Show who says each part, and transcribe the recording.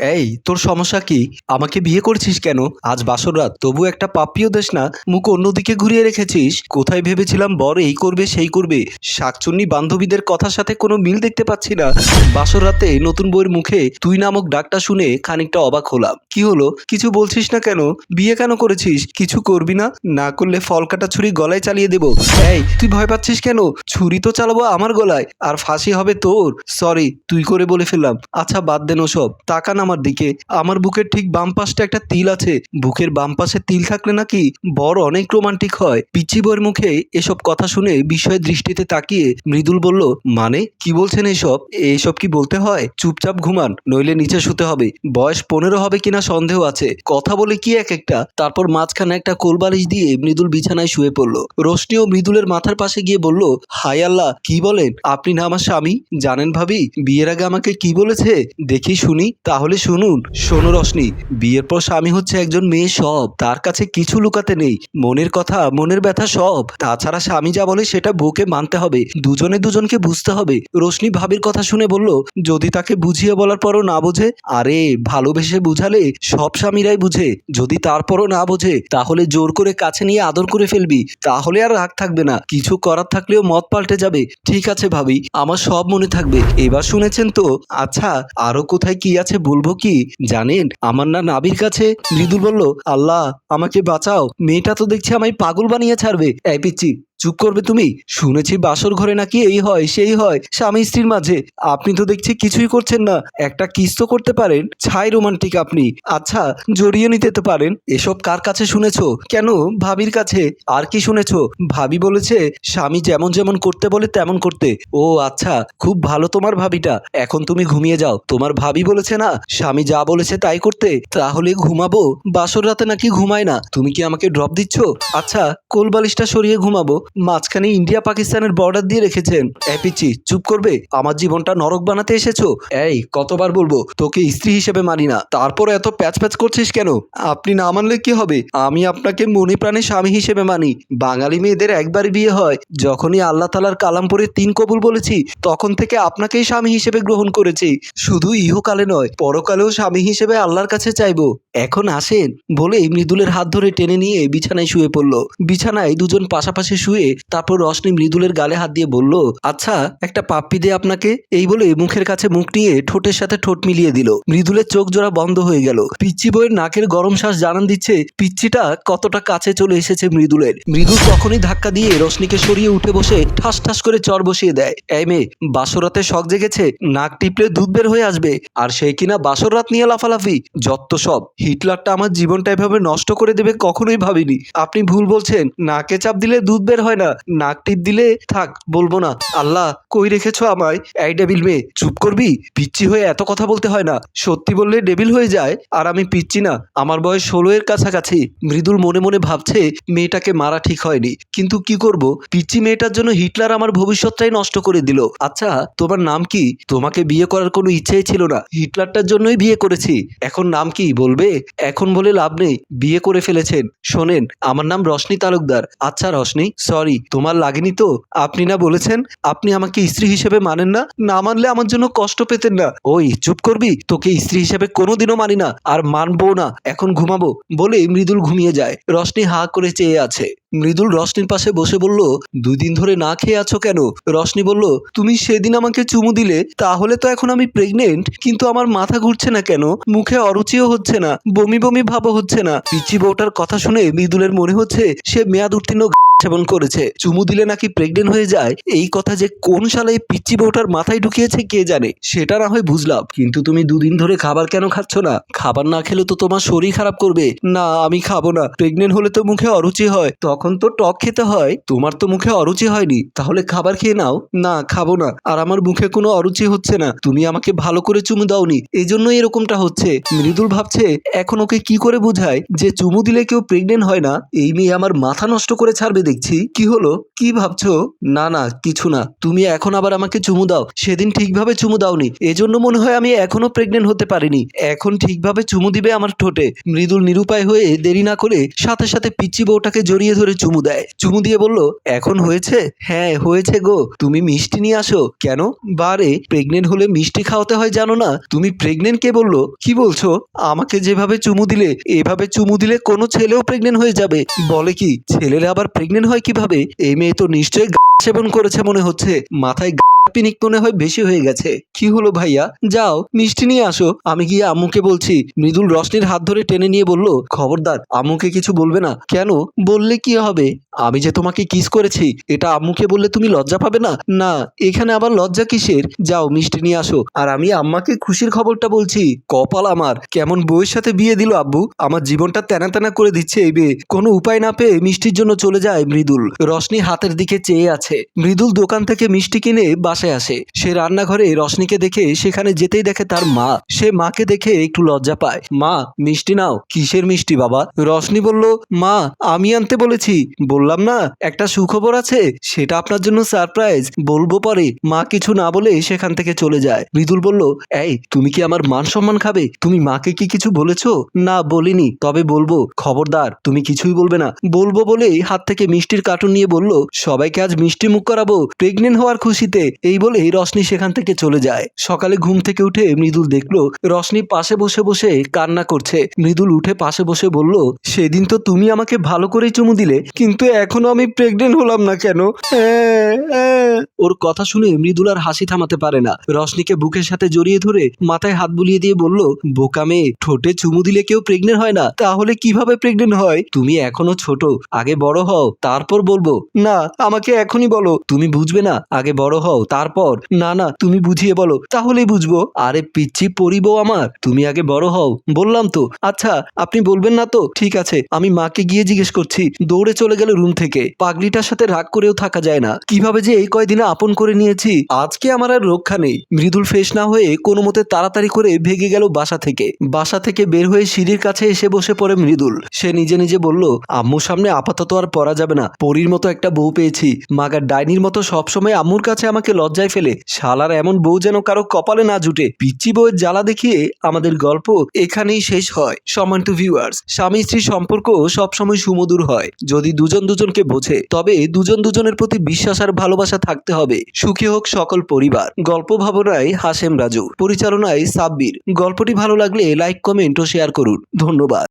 Speaker 1: এই, তোর সমস্যা কি? আমাকে বিয়ে করছিস কেন? আজ বাসর রাত, তবু একটা পাপ্পিও দেশ না। মুখ অন্যদিকে ঘুরিয়ে রেখেছিস। কোথায় ভেবেছিলাম বর এই করবে, সেই করবে? শাকচুন্নি বান্ধবীদের কথার সাথে কোনো মিল দেখতে পাচ্ছি না। বাসর রাতে নতুন বইয়ের মুখে তুই নামক ডাকটা শুনে খানিকটা অবাক হলাম। কি হলো? কিছু বলছিস না কেন? বিয়ে কেন করেছিস? কিছু করবি না? না করলে ফল কাটা ছুরি গলায় চালিয়ে দেবো। এই, তুই ভয় পাচ্ছিস কেন? ছুরি তো চালাবো আমার গলায়, আর ফাঁসি হবে তোর। সরি, তুই করে বলে ফেললাম। আচ্ছা বাদ দেন ওসব। সব তাকান আমার দিকে। আমার বুকের ঠিক বাম পাশটা একটা তিল আছে। বুকের বাম পাশে তিল থাকলে নাকি বড় অনেক রোমান্টিক হয়। পিচ্ছি বইয়ের মুখে এসব কথা শুনে বিস্ময়ের দৃষ্টিতে তাকিয়ে মৃদুল বলল মানে? কি বলছেন এসব? এসব কি বলতে হয়? চুপচাপ ঘুমান, নইলে নিচে শুতে হবে। বয়স পনেরো হবে কিনা সন্দেহ আছে। কথা বলে কি এক একটা? তারপর মাঝখানে একটা কোলবালিশ দিয়ে মৃদুল বিছানায় শুয়ে পড়ল। ও মৃদুলের মাথার পাশে গিয়ে বলল হাই আল্লাহ, কি বলেন? আপনি না আমার স্বামী? জানেন ভাবি, বিয়ের আগে আমাকে কি বলেছে? দেখি শুনি, তাহলে শুনুন। শোনো রশনি, বিয়ের পর স্বামী হচ্ছে একজন মেয়ে সব, তার কাছে কিছু লুকাতে নেই। মনের কথা, মনের ব্যথা সব। তাছাড়া স্বামী যা বলে সেটা বউকে মানতে হবে, দুজনে দুজনকে বুঝতে হবে। রোশনি ভাবির কথা শুনে বলল, যদি তাকে বুঝিয়ে বলার পরও না বোঝে, আরে, ভালোবেসে বুঝালে সব স্বামীরাই বুঝে। যদি তারপরও না বোঝে, তাহলে জোর করে কাছে নিয়ে আদর করে ফেলবি। তাহলে আর রাগ থাকবে না, কিছু করার থাকলেও মত পাল্টে যাবে। ঠিক আছে ভাবি, আমার সব মনে থাকবে। এবার শুনেছেন তো? আচ্ছা আরও কোথায় কি আছে বলব কি, জানেন, আমার না নাবির কাছে মৃদুল বলল, আল্লাহ, আমাকে বাঁচাও, মেয়েটা তো দেখছি আমায় পাগল বানিয়ে ছাড়বে। এই পিচ্ছি চুপ করবে তুমি? শুনেছি বাসর ঘরে নাকি এই হয়, সেই হয়। স্বামী স্ত্রীর মাঝে। আপনি তো দেখছি কিছুই করছেন না। একটা কিস তো করতে পারেন? ছাই রোমান্টিক আপনি। আচ্ছা জড়িয়ে নিতে তো পারেন। এসব কার কাছে শুনেছো? কেন? ভাবির কাছে। আর কি শুনেছো? ভাবি বলেছে, স্বামী যেমন যেমন করতে বলে তেমন করতে। ও আচ্ছা খুব ভালো তোমার ভাবিটা। এখন তুমি ঘুমিয়ে যাও। তোমার ভাবি বলেছে না, স্বামী যা বলেছে তাই করতে। তাহলে ঘুমাবো? বাসর রাতে নাকি ঘুমায় না? তুমি কি আমাকে ড্রপ দিচ্ছ? আচ্ছা কোলবালিশটা সরিয়ে ঘুমাবো। মাঝখানে ইন্ডিয়া পাকিস্তানের বর্ডার দিয়ে রেখেছেন। পিচ্ছি, চুপ করবে? আমার জীবনটা নরক বানাতে এসেছ? এই, কতবার বলব, তোকে স্ত্রী হিসেবে মানি না। তারপর এত প্যাচ প্যাচ করছিস কেন? আপনি না মানলে কি হবে? আমি আপনাকে মনে প্রাণে স্বামী হিসেবে মানি। বাঙালি মেয়েদের একবারই বিয়ে হয়। যখনই আল্লাহ তালার কালাম পরে তিন কবুল বলেছি, তখন থেকে আপনাকেই স্বামী হিসেবে গ্রহণ করেছি। শুধু ইহকালে নয়, পরকালেও স্বামী হিসেবে আল্লাহর কাছে চাইব। এখন আসেন, বলে মৃদুলের হাত ধরে টেনে নিয়ে বিছানায় শুয়ে পড়ল। বিছানায় দুজন পাশাপাশি শুয়ে তারপর রশনি মৃদুলের গালে হাত দিয়ে বলল আচ্ছা একটা পাপ্পি দে আপনাকে। এই বলে মুখের কাছে মুখ নিয়ে ঠোঁটের সাথে ঠোঁট মিলিয়ে দিল। মৃদুলের চোখ জোড়া বন্ধ হয়ে গেল। পিচ্চি বইয়ের নাকের গরম শ্বাস জানান দিচ্ছে, পিচ্চিটা কতটা কাছে চলে এসেছে মৃদুলের। মৃদুল তখনই ধাক্কা দিয়ে রশনিকে সরিয়ে উঠে বসে ঠাস ঠাস করে চর বসিয়ে দেয়। এই মেয়ে বাসরাতে শখ জেগেছে, নাক টিপলে দুধ বের হয়ে আসবে, আর সে কিনা বাসর রাত নিয়ে লাফালাফি? যত সব, হিটলারটা আমার জীবনটা এভাবে নষ্ট করে দেবে কখনোই ভাবিনি। আপনি ভুল বলছেন, নাকে চাপ দিলে দুধ বের হয় না। নাক টিপ দিলে থাক, বলব না। আল্লাহ, কই রেখেছো আমায়? এই ডেবিল মেয়ে, চুপ করবি? পিচ্ছি হয়ে এত কথা বলতে হয় না। সত্যি বললে ডেবিল হয়ে যায়, আর আমি পিচ্ছি না। আমার বয়স ষোলো এর কাছাকাছি। মৃদুল মনে মনে ভাবছে, মেয়েটাকে মারা ঠিক হয়নি। কিন্তু কি করব? পিচ্ছি মেয়েটার জন্য হিটলার আমার ভবিষ্যৎটাই নষ্ট করে দিল। আচ্ছা তোমার নাম কি? তোমাকে বিয়ে করার কোনো ইচ্ছেই ছিল না। হিটলারটার জন্যই বিয়ে করেছি। এখন নাম কি, বলবে? এখন বলে লাভ নেই। বিয়ে করে ফেলেছেন। শোনেন, আমার নাম রশনি তালুকদার। আচ্ছা রশনি সরি তোমার লাগেনি তো? আপনি না বলেছেন, আপনি আমাকে স্ত্রী হিসেবে মানেন না? না মানলে আমার জন্য কষ্ট পেতেন না। ওই, চুপ করবি? তোকে স্ত্রী হিসেবে কোনোদিনও মানি না, আর মানবো না। এখন ঘুমাবো। বলে মৃদুল ঘুমিয়ে যায়। রশনি হা করে চেয়ে আছে। মৃদুল রশনির পাশে বসে বলল, দুই দিন ধরে না খেয়ে আছো কেন? রশনি বলল, তুমি সেদিন আমাকে চুমু দিলে, তাহলে তো এখন আমি প্রেগনেন্ট কিন্তু আমার মাথা ঘুরছে না কেন? মুখে অরুচিও হচ্ছে না, বমি বমি ভাবও হচ্ছে না। পিচি বউটার কথা শুনে মৃদুলের মনে হচ্ছে, সে মেয়াদ উত্তীর্ণ সেবন করেছে। চুমু দিলে নাকি প্রেগনেন্ট হয়ে যায়? এই কথা যে কোন সালে পিচ্চি বউটার মাথায় ঢুকিয়েছে কে জানে? সেটা না হয় বুঝলাম। কিন্তু তুমি দুদিন ধরে খাবার কেন খাচ্ছ না? খাবার না খেলে তো তোমার শরীর খারাপ করবে। না, আমি খাব না। প্রেগনেন্ট হলে তো মুখে অরুচি হয়। তখন তো টক খেতে হয়। তোমার তো মুখে অরুচি হয়নি। তাহলে খাবার খেয়ে নাও। না, খাব না। আর আমার মুখে কোনো অরুচি হচ্ছে না। তুমি আমাকে ভালো করে চুমু দাওনি। এই জন্যই এরকমটা হচ্ছে। মৃদুল ভাবছে, এখন ওকে কি করে বোঝায় যে চুমু দিলে কেউ প্রেগনেন্ট হয় না? এই মেয়ে আমার মাথা নষ্ট করে ছাড়বে দেখছি, কি হলো? কি ভাবছ? না না, কিছু না। তুমি এখন আবার আমাকে চুমু দাও। সেদিন ঠিকভাবে চুমু দাওনি। এজন্য মনে হয় আমি এখনও প্রেগনেন্ট হতে পারিনি। এখন ঠিকভাবে চুমু দিবে আমার ঠোঁটে। মৃদুল নিরুপায় হয়ে দেরি না করে সাথে সাথে পিচ্চি বউটাকে জড়িয়ে ধরে চুমু দেয়। চুমু দিয়ে বলল, এখন হয়েছে? হ্যাঁ হয়েছে গো। তুমি মিষ্টি নিয়ে আসো। কেন? বারে প্রেগনেন্ট হলে মিষ্টি খাওয়াতে হয় জানো না? তুমি প্রেগনেন্ট কে বলল? কি বলছো? আমাকে যেভাবে চুমু দিলে, এভাবে চুমু দিলে কোনো ছেলেও প্রেগনেন্ট হয়ে যাবে। বলে কি? ছেলেরা আবার প্রেগনেন্ট হয় কীভাবে? এই মেয়ে তো নিশ্চয়ই সেবন করেছে মনে হচ্ছে। মাথায় পিনিক মনে হয় বেশি হয়ে গেছে। কি হলো ভাইয়া? যাও, মিষ্টি নিয়ে আসো। আমি গিয়ে আম্মুকে বলছি। মৃদুল রশনির হাত ধরে টেনে নিয়ে বলল, খবরদার, আম্মুকে কিছু বলবে না? কেন? বললে কি হবে? আমি যে তোমাকে কিস করেছি, এটা আম্মুকে বললে তুমি লজ্জা পাবে না? না, এখানে আবার লজ্জা কিসের? যাও, মিষ্টি নিয়ে আসো। আর আমি আম্মাকে খুশির খবরটা বলছি, কপাল আমার। কেমন বউয়ের সাথে বিয়ে দিল আব্বু? আমার জীবনটা তেনা তেনা করে দিচ্ছে এই মেয়ে। কোনো উপায় না পেয়ে মিষ্টির জন্য চলে যায় মৃদুল। রশনি হাতের দিকে চেয়ে আছে। মৃদুল দোকান থেকে মিষ্টি কিনে বাসায় আসে। সে রান্নাঘরে রশনিকে দেখে সেখানে যেতেই দেখে তার মা। সে মাকে দেখে একটু লজ্জা পায়। মা, মিষ্টি নাও। কিসের মিষ্টি বাবা? রশনি বলল, মা, আমি আনতে বলেছি। বললাম না, একটা সুখবর আছে, সেটা আপনার জন্য সারপ্রাইজ বলব পরে, মা কিছু না বলে সেখান থেকে চলে যায়। মৃদুল বলল, এই, তুমি কি আমার মান সম্মান খাবে? তুমি মাকে কি কিছু বলেছ? না, বলিনি, তবে বলব, খবরদার, তুমি কিছুই বলবে না। বলব বলেই হাত থেকে মিষ্টির কার্টুন নিয়ে বলল, সবাইকে আজ মিষ্টি মুখ করাবো প্রেগনেন্ট হওয়ার খুশিতে। এই বলেই রশনি সেখান থেকে চলে যায়। সকালে ঘুম থেকে উঠে মৃদুল দেখল রশনি পাশে বসে বসে কান্না করছে। মৃদুল উঠে পাশে বসে বলল, সেদিন তো তুমি আমাকে ভালো করেই চুমু দিলে, কিন্তু এখনও আমি প্রেগনেন্ট হলাম না কেন। ওর কথা শুনে মৃদুল আর হাসি থামাতে পারে না। রশনিকে বুকের সাথে জড়িয়ে ধরে মাথায় হাত বুলিয়ে দিয়ে বলল, বোকা মেয়ে, ঠোঁটে চুমু দিলে কেউ প্রেগনেন্ট হয় না। তাহলে কীভাবে প্রেগনেন্ট হয়? তুমি এখনও ছোট, আগে বড় হও, তারপর বলব। না, আমাকে এখনই বলো। তুমি বুঝবে না, আগে বড় হও, তারপর? না না, তুমি বুঝিয়ে বলো, তাহলেই বুঝব। আরে পিচ্ছি পরিব আমার, তুমি আগে বড় হও। বললাম তো। আচ্ছা আপনি বলবেন না তো? ঠিক আছে, আমি মাকে গিয়ে জিজ্ঞেস করছি। দৌড়ে চলে গেল রুম থেকে। পাগলিটার সাথে রাগ করেও থাকা যায় না। কীভাবে যে এই কয়দিনে আপন করে নিয়েছি, আজকে আমার আর রক্ষা নেই। মৃদুল ফ্রেশ না হয়ে কোনো মতে তাড়াতাড়ি করে ভেগে গেল বাসা থেকে। বাসা থেকে বের হয়ে সিঁড়ির কাছে এসে বসে পড়ে মৃদুল। সে নিজে নিজে বলল, আম্মুর সামনে আপাতত আর পড়া যাবে না। পরীর মতো একটা বউ পেয়েছি। মাগার ডাইনির মতো সবসময় আম্মুর কাছে আমাকে লজ্জায় ফেলে। শালার এমন বউ যেন কারও কপালে না জুটে। পিচ্চি বউয়ের জ্বালা দেখিয়ে আমাদের গল্প এখানেই শেষ হয়। সমান টু ভিউয়ার্স স্বামী স্ত্রী সম্পর্ক সবসময় সুমধুর হয়। যদি দুজন দুজনকে বোঝে, তবে দুজন দুজনের প্রতি বিশ্বাস আর ভালোবাসা থাকতে হবে। সুখী হোক সকল পরিবার। গল্প ভাবনায় হাসেম রাজু, পরিচালনায় সাব্বির। গল্পটি ভালো লাগলে লাইক কমেন্ট ও শেয়ার করুন। ধন্যবাদ।